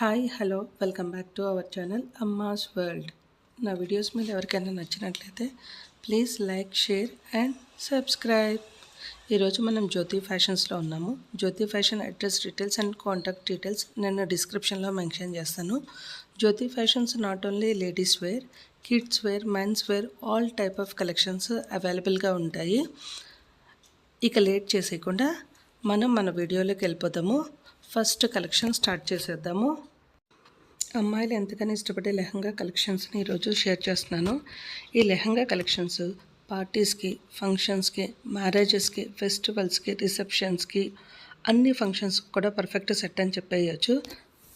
Hi hello welcome back to our channel Amma's world. నా videos మీద ఎవరికైనా నచ్చినట్లయితే please like share and subscribe. ఈరోజు మనం జ్యోతి ఫ్యాషన్స్లో ఉన్నాము. Jyothi fashion address details and contact details నేను డిస్క్రిప్షన్లో మెన్షన్ చేస్తాను. Jyothi fashions not only ladies wear kids wear men's wear all type of collections అవైలబుల్గా ఉంటాయి. ఇక లేట్ చేసేయకుండా మనం మన వీడియోలోకి వెళ్ళిపోదాము. ఫస్ట్ కలెక్షన్ స్టార్ట్ చేసేద్దాము. అమ్మాయిలు ఎంతగానో ఇష్టపడే లెహంగా కలెక్షన్స్ని ఈరోజు షేర్ చేస్తున్నాను. ఈ లెహంగా కలెక్షన్స్ పార్టీస్కి ఫంక్షన్స్కి మ్యారేజెస్కి ఫెస్టివల్స్కి రిసెప్షన్స్కి అన్ని ఫంక్షన్స్ కూడా పర్ఫెక్ట్ సెట్ అని చెప్పేయచ్చు.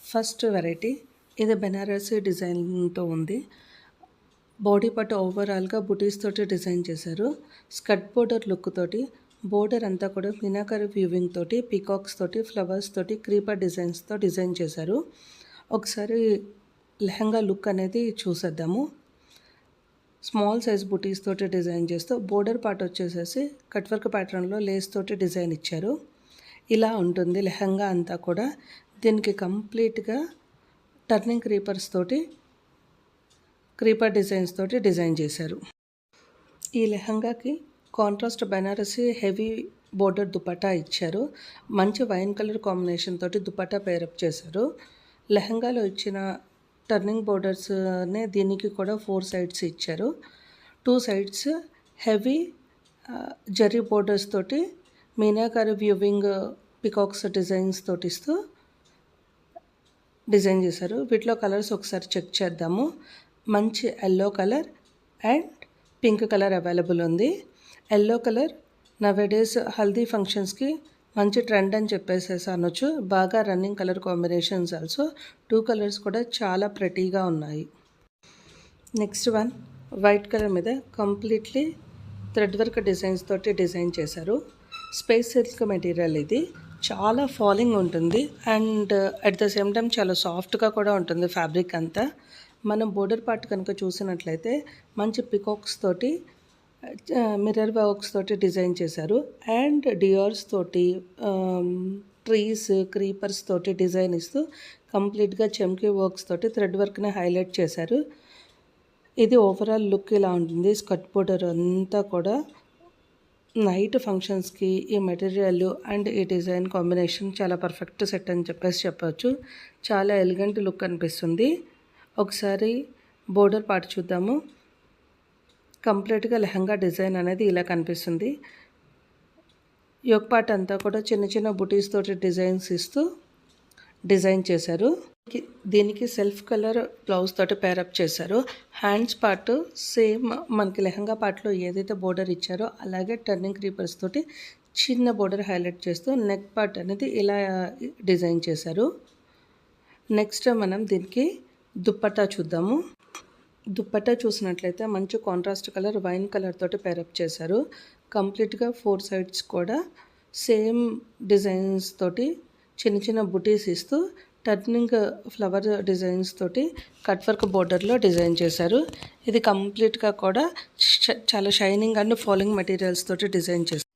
ఫస్ట్ వెరైటీ ఇది బెనారసీ డిజైన్తో ఉంది. బాడీ పార్ట్ ఓవరాల్గా బుటీస్ తోటి డిజైన్ చేశారు. స్కర్ట్ బోర్డర్ లుక్ తోటి బోర్డర్ అంతా కూడా మీనాకర్ వ్యూవింగ్ తోటి పీకాక్స్ తోటి ఫ్లవర్స్ తోటి క్రీపర్ డిజైన్స్తో డిజైన్ చేశారు. ఒకసారి లెహంగా లుక్ అనేది చూసేద్దాము. స్మాల్ సైజ్ బుటీస్ తోటి డిజైన్ చేస్తూ బోర్డర్ పార్ట్ వచ్చేసేసి కట్ వర్క్ ప్యాటర్న్లో లేస్ తోటి డిజైన్ ఇచ్చారు. ఇలా ఉంటుంది లెహంగా అంతా కూడా. దీనికి కంప్లీట్గా టర్నింగ్ క్రీపర్స్ తోటి క్రీపర్ డిజైన్స్ తోటి డిజైన్ చేశారు. ఈ లెహంగాకి contrast Banarasi heavy border dupatta ఇచ్చారు. మంచి వైన్ కలర్ కాంబినేషన్ తోటి దుపట్టా పేరప్ చేశారు. లెహంగాలో ఇచ్చిన టర్నింగ్ బోర్డర్స్నే దీనికి కూడా ఫోర్ సైడ్స్ ఇచ్చారు. Two sides heavy zari borders తోటి మీనాకారి వ్యూవింగ్ పికాక్స్ డిజైన్స్ తోటి ఇస్తూ డిజైన్ చేశారు. వీటిలో కలర్స్ ఒకసారి చెక్ చేద్దాము. మంచి yellow colour and pink colour available ఉంది. ఎల్లో కలర్ నవేడేస్ హల్దీ ఫంక్షన్స్కి మంచి ట్రెండ్ అని చెప్పేసేసి అనొచ్చు. బాగా running colour combinations also two colours కూడా చాలా ప్రెటీగా ఉన్నాయి. నెక్స్ట్ వన్ వైట్ కలర్ మీద కంప్లీట్లీ థ్రెడ్ వర్క్ డిజైన్స్ తోటి డిజైన్ చేశారు. స్పేస్ సిల్క్ మెటీరియల్ ఇది. చాలా ఫాలింగ్ ఉంటుంది. And at the same time చాలా సాఫ్ట్గా కూడా ఉంటుంది ఫ్యాబ్రిక్ అంతా. మనం బోర్డర్ పార్ట్ కనుక చూసినట్లయితే మంచి పికాక్స్ తోటి మిర్రర్ వర్క్స్ తోటి డిజైన్ చేశారు. అండ్ డియర్స్ తోటి um, ట్రీస్ క్రీపర్స్ తోటి డిజైన్ ఇస్తూ కంప్లీట్గా చెమ్కీ వర్క్స్ తోటి థ్రెడ్ వర్క్ని హైలైట్ చేశారు. ఇది ఓవరాల్ లుక్ ఇలా ఉంటుంది. స్కర్ట్ బోర్డర్ అంతా కూడా నైట్ ఫంక్షన్స్కి ఈ మెటీరియల్ అండ్ ఈ డిజైన్ కాంబినేషన్ చాలా పర్ఫెక్ట్ సెట్ అని చెప్పేసి చెప్పవచ్చు చాలా ఎలిగెంట్ లుక్ అనిపిస్తుంది. ఒకసారి బోర్డర్ పార్ట్ చూద్దాము. కంప్లీట్గా లెహంగా డిజైన్ అనేది ఇలా కనిపిస్తుంది. యోగ్ పార్ట్ అంతా కూడా చిన్న చిన్న బుటీస్ తోటి డిజైన్స్ ఇస్తూ డిజైన్ చేశారు. దీనికి సెల్ఫ్ కలర్ బ్లౌజ్ తోటి పేరప్ చేశారు. హ్యాండ్స్ పార్ట్ సేమ్ మనకి లెహంగా పార్ట్లో ఏదైతే బోర్డర్ ఇచ్చారో అలాగే టర్నింగ్ క్రీపర్స్ తోటి చిన్న బోర్డర్ హైలైట్ చేస్తూ నెక్ పార్ట్ అనేది ఇలా డిజైన్ చేశారు. నెక్స్ట్ మనం దీనికి దుప్పట్టా చూద్దాము. దుప్పట్టా చూసినట్లయితే మంచి కాంట్రాస్ట్ కలర్ వైన్ కలర్ తోటి పేరప్ చేశారు. కంప్లీట్గా ఫోర్ సైడ్స్ కూడా సేమ్ డిజైన్స్ తోటి చిన్న చిన్న బుటీస్ ఇస్తూ టర్నింగ్ ఫ్లవర్ డిజైన్స్ తోటి కట్ వర్క్ బోర్డర్లో డిజైన్ చేశారు. ఇది కంప్లీట్గా కూడా చాలా షైనింగ్ అండ్ ఫాలింగ్ మెటీరియల్స్ తోటి డిజైన్ చేశారు.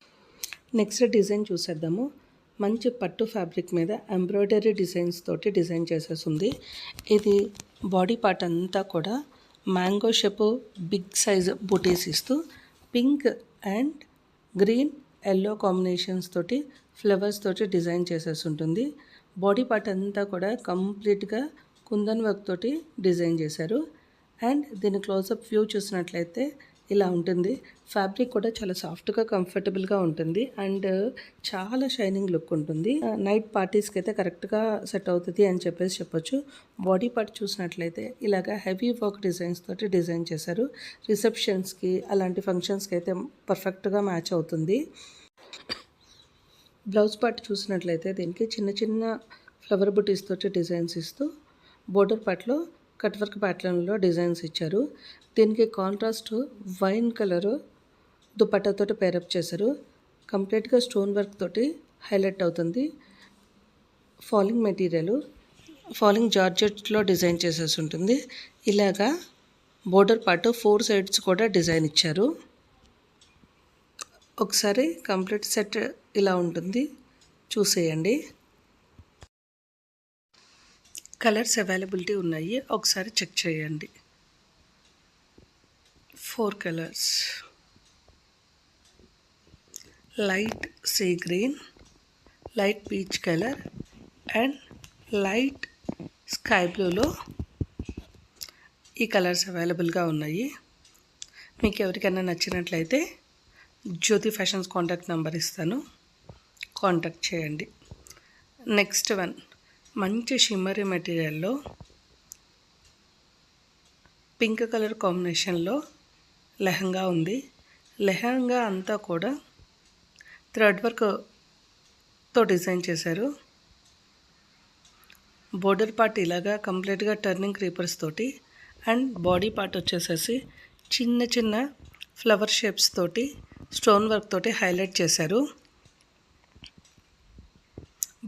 నెక్స్ట్ డిజైన్ చూసేద్దాము. మంచి పట్టు ఫ్యాబ్రిక్ మీద ఎంబ్రాయిడరీ డిజైన్స్ తోటి డిజైన్ చేసేసి ఉంది ఇది బాడీ పార్ట్ అంతా కూడా మ్యాంగో షేప్ బిగ్ సైజ్ బుటీస్ ఇస్తూ pink and green yellow combinations తోటి ఫ్లవర్స్ తోటి డిజైన్ చేసేసి ఉంటుంది. బాడీ పార్ట్ అంతా కూడా కంప్లీట్గా కుందన్ వర్క్ తోటి డిజైన్ చేశారు. అండ్ దీని క్లోజప్ వ్యూ చూసినట్లయితే ఇలా ఉంటుంది. ఫ్యాబ్రిక్ కూడా చాలా సాఫ్ట్గా కంఫర్టబుల్గా ఉంటుంది. అండ్ చాలా షైనింగ్ లుక్ ఉంటుంది. నైట్ పార్టీస్కి అయితే కరెక్ట్గా సెట్ అవుతుంది అని చెప్పేసి చెప్పొచ్చు. బాడీ పార్ట్ చూసినట్లయితే ఇలాగ హెవీ వర్క్ డిజైన్స్ తోటి డిజైన్ చేశారు. రిసెప్షన్స్కి అలాంటి ఫంక్షన్స్కి అయితే పర్ఫెక్ట్గా మ్యాచ్ అవుతుంది. బ్లౌజ్ పార్ట్ చూసినట్లయితే దీనికి చిన్న చిన్న ఫ్లవర్ బుటీస్ తోటి డిజైన్స్ ఇస్తూ బోర్డర్ పార్ట్లో కట్ వర్క్ ప్యాటర్న్లో డిజైన్స్ ఇచ్చారు. దీనికి కాంట్రాస్ట్ వైన్ కలరు దుపట్టాతోటి పేరప్ చేశారు. కంప్లీట్గా స్టోన్ వర్క్ తోటి హైలైట్ అవుతుంది. ఫాలింగ్ మెటీరియల్ ఫాలింగ్ జార్జెట్లో డిజైన్ చేసేసి ఉంటుంది. ఇలాగా బోర్డర్ పాటు ఫోర్ సైడ్స్ కూడా డిజైన్ ఇచ్చారు. ఒకసారి కంప్లీట్ సెట్ ఇలా ఉంటుంది. చూసేయండి. కలర్స్ అవైలబిలిటీ ఉన్నాయి. ఒకసారి చెక్ చేయండి. Four colours. Light sea green light peach colour and light sky బ్లూలో ఈ కలర్స్ అవైలబుల్గా ఉన్నాయి. మీకు ఎవరికైనా నచ్చినట్లయితే జ్యోతి ఫ్యాషన్స్ కాంటాక్ట్ నెంబర్ ఇస్తాను. కాంటాక్ట్ చేయండి. Next one. మంచి షిమ్మరీ మెటీరియల్లో పింక్ కలర్ కాంబినేషన్లో లెహంగా ఉంది. లెహంగా అంతా కూడా థ్రెడ్ వర్క్తో డిజైన్ చేశారు. బోర్డర్ పార్ట్ ఇలాగా కంప్లీట్గా టర్నింగ్ క్రీపర్స్ తోటి అండ్ బాడీ పార్ట్ వచ్చేసేసి చిన్న చిన్న ఫ్లవర్ షేప్స్ తోటి స్టోన్ వర్క్ తోటి హైలైట్ చేశారు.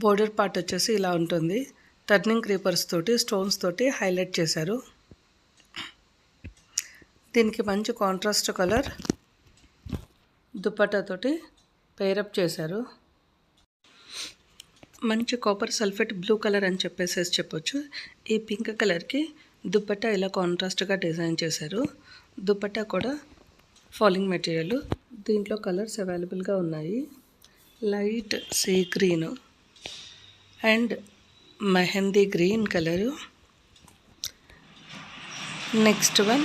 బోర్డర్ పార్ట్ వచ్చేసి ఇలా ఉంటుంది. టర్నింగ్ క్రీపర్స్ తోటి స్టోన్స్ తోటి హైలైట్ చేశారు. దీనికి మంచి కాంట్రాస్ట్ కలర్ దుపట్టా పేరప్ చేశారు. మంచి కాపర్ సల్ఫేట్ బ్లూ కలర్ అని చెప్పేసి చెప్పొచ్చు. ఈ పింక్ కలర్కి దుప్పట్టా ఇలా కాంట్రాస్ట్గా డిజైన్ చేశారు. దుప్పట్టా కూడా ఫాలింగ్ మెటీరియల్ దీంట్లో కలర్స్ అవైలబుల్గా ఉన్నాయి. Light sea green and mehndi green colour. Next one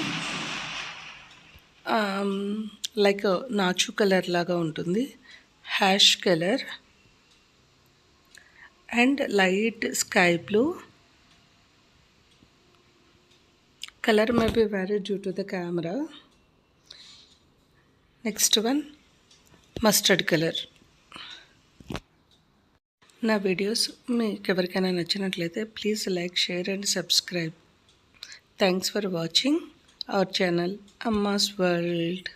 like నాచు కలర్ లాగా ఉంటుంది. Ash colour. And light sky blue. Colour may be vary due to the camera. Next one mustard colour. నా videos మీకు ఎవరికైనా నచ్చినట్లయితే please like share and subscribe thanks for watching our channel Amma's world